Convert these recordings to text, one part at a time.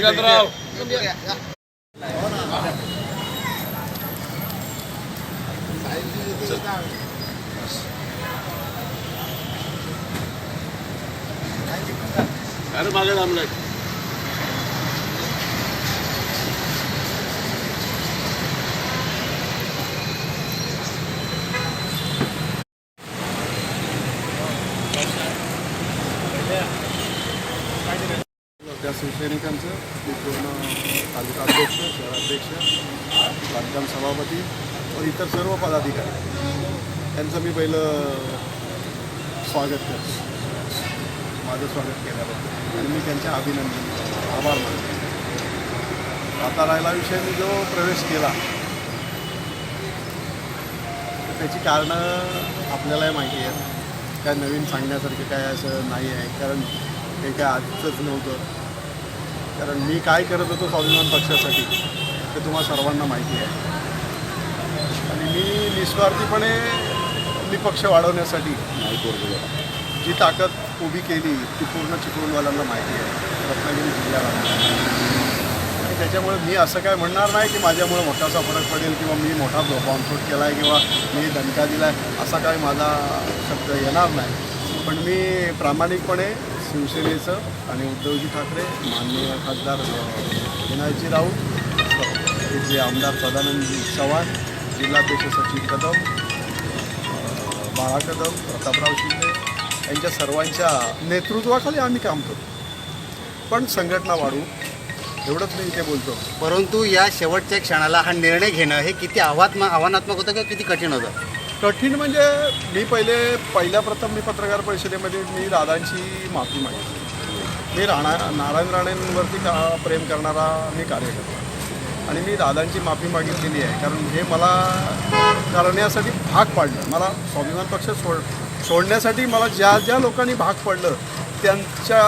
जगतराव. अरे मागे थांबलाय त्या शिवसैनिकांचं मी पूर्ण तालुका अध्यक्ष शहराध्यक्ष बांधकाम सभापती व इतर सर्व पदाधिकारी. त्यांचं मी पहिलं स्वागत करतो. माझं स्वागत केल्याबद्दल. आणि मी त्यांच्या अभिनंदन आभार मानतो. आता राहिला विषय मी जो प्रवेश केला तर त्याची कारणं आपल्यालाही माहिती आहेत. काय नवीन सांगण्यासारखं काय असं नाही आहे. कारण हे काय आजचंच नव्हतं. कारण मी काय करत होतो स्वाभिमान पक्षासाठी ते तुम्हाला सर्वांना माहिती आहे. आणि मी निस्वार्थीपणे मी पक्ष वाढवण्यासाठी जी ताकद उभी केली ती पूर्ण चिपळूणवाल्यांना माहिती आहे. रत्नागिरी जिल्ह्याला. आणि त्याच्यामुळे मी असं काय म्हणणार नाही की माझ्यामुळे मोठासा फरक पडेल किंवा मी मोठा बॉम्बस्फोट केला आहे किंवा मी दणका दिला आहे असा काय माझा शब्द येणार नाही. पण मी प्रामाणिकपणे शिवसेनेचं आणि उद्धवजी ठाकरे माननीय खासदार विनायजी राऊत इथले जे आमदार सदानंदजी चव्हाण जिल्हाध्यक्ष सचिन कदम बाळा कदम प्रतापराव शिंदे यांच्या सर्वांच्या नेतृत्वाखाली आम्ही काम करतो. पण संघटना वाढू एवढंच मी इथे बोलतो. परंतु या शेवटच्या क्षणाला हा निर्णय घेणं हे किती आव्हात्मक आव्हानात्मक होतं किंवा किती कठीण होतं? कठीण म्हणजे मी पहिले पहिल्या प्रथम मी पत्रकार परिषदेमध्ये मी दादांची माफी मागितली. मी राणा नारायण राणेंवरती का प्रेम करणारा मी कार्यकर्ता. आणि मी दादांची माफी मागितलेली आहे. कारण हे मला करण्यासाठी भाग पाडलं. मला स्वाभिमान पक्ष सोड सोडण्यासाठी मला ज्या ज्या लोकांनी भाग पाडलं त्यांच्या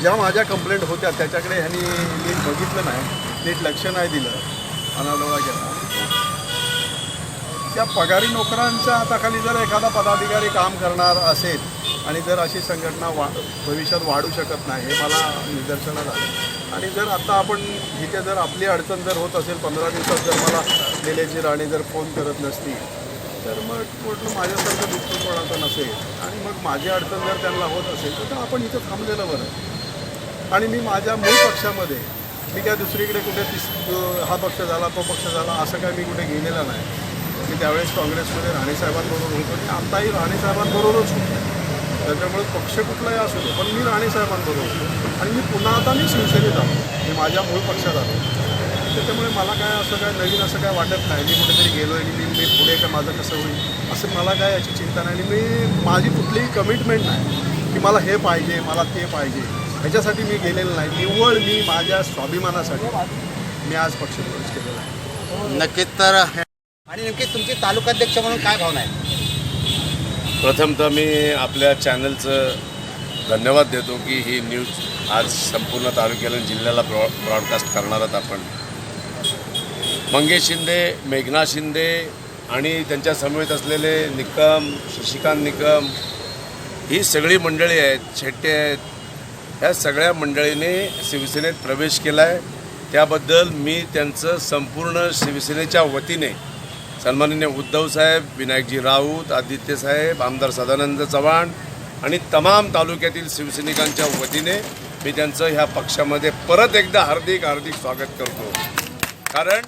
ज्या माझ्या कंप्लेंट होत्या त्याच्याकडे ह्यांनी नीट बघितलं नाही नीट लक्ष नाही दिलं अनाडोळा केला. त्या पगारी नोकरांच्या हाताखाली जर एखादा पदाधिकारी काम करणार असेल आणि जर अशी संघटना वा भविष्यात वाढू शकत नाही हे मला निदर्शनात आलं. आणि जर आता आपण इथे जर आपली अडचण जर होत असेल पंधरा दिवसात जर मला निलेची राणी जर फोन करत नसती तर मग म्हटलं माझ्यासारखं दुःख कोणाचं नसेल? आणि मग माझी अडचण जर त्यांना होत असेल तर आपण इथं थांबलेलं बरं. आणि मी माझ्या मूळ पक्षामध्ये मी काय दुसरीकडे कुठे तिस हा पक्ष झाला तो पक्ष झाला असं काय मी कुठे गेलेला नाही. मी त्यावेळेस काँग्रेसमध्ये राणेसाहेबांबरोबर होतो. आणि आत्ताही राणेसाहेबांबरोबरच होतो. त्याच्यामुळे पक्ष कुठलाही असू दे पण मी राणेसाहेबांबरोबर होतो. आणि मी पुन्हा आता मी शिवसेनेत आलो. मी माझ्या मूळ पक्षात आलो. त्याच्यामुळे मला काय असं काय नवीन असं काय वाटत नाही. मी कुठेतरी गेलो आहे मी मी पुढे का माझं कसं होईल? असं मला काय याची चिंता नाही. आणि मी माझी कुठलीही कमिटमेंट नाही की मला हे पाहिजे मला ते पाहिजे. ह्याच्यासाठी मी गेलेलं नाही. निव्वळ मी माझ्या स्वाभिमानासाठी मी आज पक्ष प्रवेश केलेला आहे. नक्कीच तर आणि नेमकी तुमची तालुकाध्यक्ष म्हणून काय भावना आहे? प्रथमतः मी आपल्या चॅनलचं धन्यवाद देतो की ही न्यूज आज संपूर्ण तालुक्याला जिल्ह्याला ब्रॉ ब्रॉडकास्ट करणार आहात आपण. मंगेश शिंदे मेघना शिंदे आणि त्यांच्या समवेत असलेले निकम शशिकांत निकम ही सगळी मंडळी आहेत शेट्टे आहेत. ह्या सगळ्या मंडळीने शिवसेनेत प्रवेश केला आहे त्याबद्दल मी त्यांचं संपूर्ण शिवसेनेच्या वतीने सन्माननीय उद्धव साहेब विनायकजी राऊत आदित्य साहेब आमदार सदानंद चव्हाण आणि तमाम तालुक्यातील शिवसैनिकांच्या वतीने मी त्यांचं ह्या पक्षामध्ये परत एकदा हार्दिक हार्दिक स्वागत करतो. कारण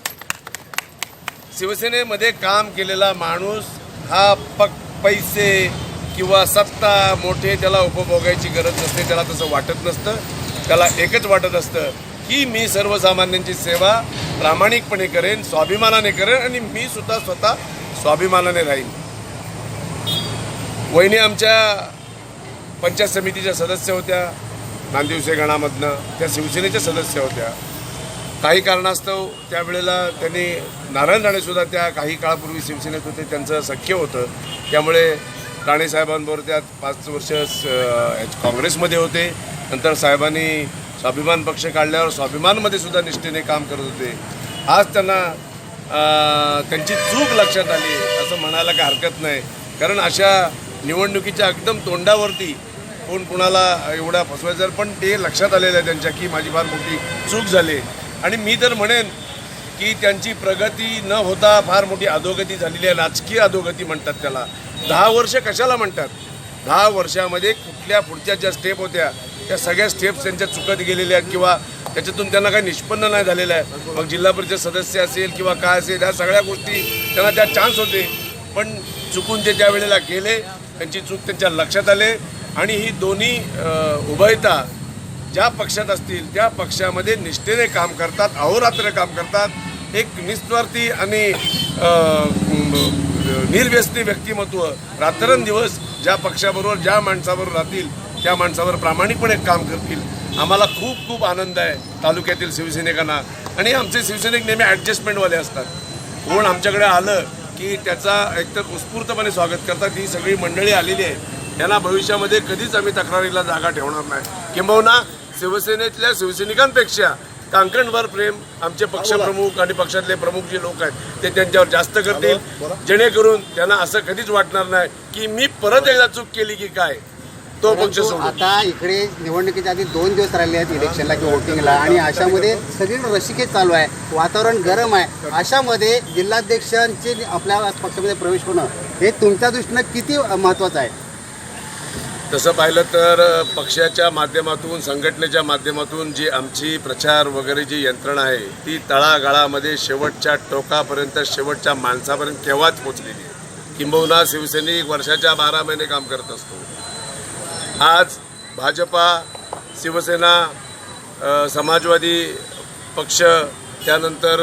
शिवसेनेमध्ये काम केलेला माणूस हा पक पैसे किंवा सत्ता मोठे त्याला उपभोगायची गरज नसते त्याला तसं वाटत नसतं त्याला एकच वाटत असतं की मी सर्वसामान्यांची सेवा प्रामाणिकपणे करेन स्वाभिमानाने करेन आणि मी सुद्धा स्वतः स्वाभिमानाने राहीन. वहिनी आमच्या पंचायत समितीच्या सदस्य होत्या नांदिवसे गणामधनं त्या शिवसेनेच्या सदस्य होत्या. काही कारणास्तव त्यावेळेला त्यांनी नारायण राणेसुद्धा त्या काही काळापूर्वी शिवसेनेत होते त्यांचं सख्य होतं. त्यामुळे राणेसाहेबांबरोबर त्यात पाच वर्ष काँग्रेसमध्ये होते. नंतर साहेबांनी स्वाभिमान पक्ष काढल्यावर स्वाभिमानमध्ये सुद्धा निष्ठेने काम करत होते. आज त्यांना त्यांची चूक लक्षात आली असं म्हणायला काही हरकत नाही. कारण अशा निवडणुकीच्या एकदम तोंडावरती कोण कुणाला एवढा फसवायचं पण ते लक्षात आलेलं आहे त्यांच्या की माझी फार मोठी चूक झाली. आणि मी तर म्हणेन की त्यांची प्रगती न होता फार मोठी अधोगती झालेली आहे. राजकीय अधोगती म्हणतात त्याला. दहा वर्ष कशाला म्हणतात? दहा वर्षामध्ये कुठल्या पुढच्या ज्या स्टेप होत्या त्या सगळ्या स्टेप्स त्यांच्या चुकत गेलेल्या आहेत किंवा त्याच्यातून त्यांना काही निष्पन्न नाही झालेलं आहे. मग जिल्हा परिषद सदस्य असेल किंवा काय असेल ह्या सगळ्या गोष्टी त्यांना त्या चान्स होते. पण चुकून ते त्या वेळेला गेले त्यांची चूक त्यांच्या लक्षात आले आणि ही दोन्ही उभयता ज्या पक्षात असतील त्या पक्षामध्ये निष्ठेने काम करतात अहोरात्र काम करतात. एक निस्वार्थी आणि निर्व्यसनी व्यक्तिमत्व. रात्रंदिवस ज्या पक्षाबरोबर ज्या माणसाबरोबर राहतील त्या माणसावर प्रामाणिकपणे काम करतील. आम्हाला खूप खूप आनंद आहे तालुक्यातील शिवसैनिकांना. आणि आमचे शिवसैनिक नेहमी ॲडजस्टमेंटवाले असतात. कोण आमच्याकडे आलं की त्याचा एकतर उत्स्फूर्तपणे स्वागत करतात ही सगळी मंडळी आलेली आहे. त्यांना भविष्यामध्ये कधीच आम्ही तक्रारीला जागा ठेवणार नाही. किंबहुना शिवसेनेतल्या शिवसैनिकांपेक्षा कांकणवर प्रेम आमचे पक्षप्रमुख आणि पक्षातले प्रमुख जे लोक आहेत ते त्यांच्यावर जास्त करतील. जेणेकरून त्यांना असं कधीच वाटणार नाही की मी परत एकदा चूक केली की काय. तो पक्ष आता इकडे निवडणुकीच्या आधी दोन दिवस राहिले आहेत इलेक्शनला किंवा वोटिंगला आणि अशामध्ये सगळीकडे रसिकेच चालू आहे वातावरण गरम आहे. अशामध्ये जिल्हाध्यक्षांचे आपल्या पक्षामध्ये प्रवेश होणं हे तुमच्या दृष्टीनं किती महत्त्वाचं आहे? तसं पाहिलं तर पक्षाच्या माध्यमातून संघटनेच्या माध्यमातून जी आमची प्रचार वगैरे जी यंत्रणा आहे ती तळागाळामध्ये शेवटच्या टोकापर्यंत शेवटच्या माणसापर्यंत केव्हाच पोचलेली आहे? किंबहुना शिवसैनिक वर्षाच्या बारा महिने काम करत असतो. आज भाजपा शिवसेना समाजवादी पक्ष त्यानंतर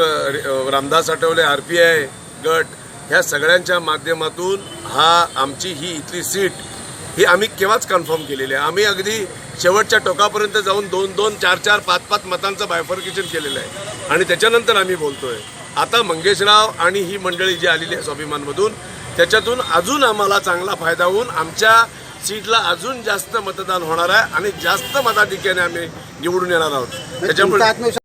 Ramdas Athawale R P I गट ह्या सगळ्यांच्या माध्यमातून हा आमची ही इथली सीट ही आम्ही केव्हाच कन्फर्म केलेली आहे. आम्ही अगदी शेवटच्या टोकापर्यंत जाऊन दोन दोन चार चार पाच पाच मतांचं बायफर्केशन केलेलं आहे. आणि त्याच्यानंतर आम्ही बोलतोय. आता मंगेशराव आणि ही मंडळी जी आलेली आहे स्वाभिमानमधून त्याच्यातून अजून आम्हाला चांगला फायदा होऊन आमच्या सीटला अजून जास्त मतदान होणार आहे आणि जास्त मताधिक्याने आम्ही निवडून येणार आहोत. तुमचा त्याच्यामुळे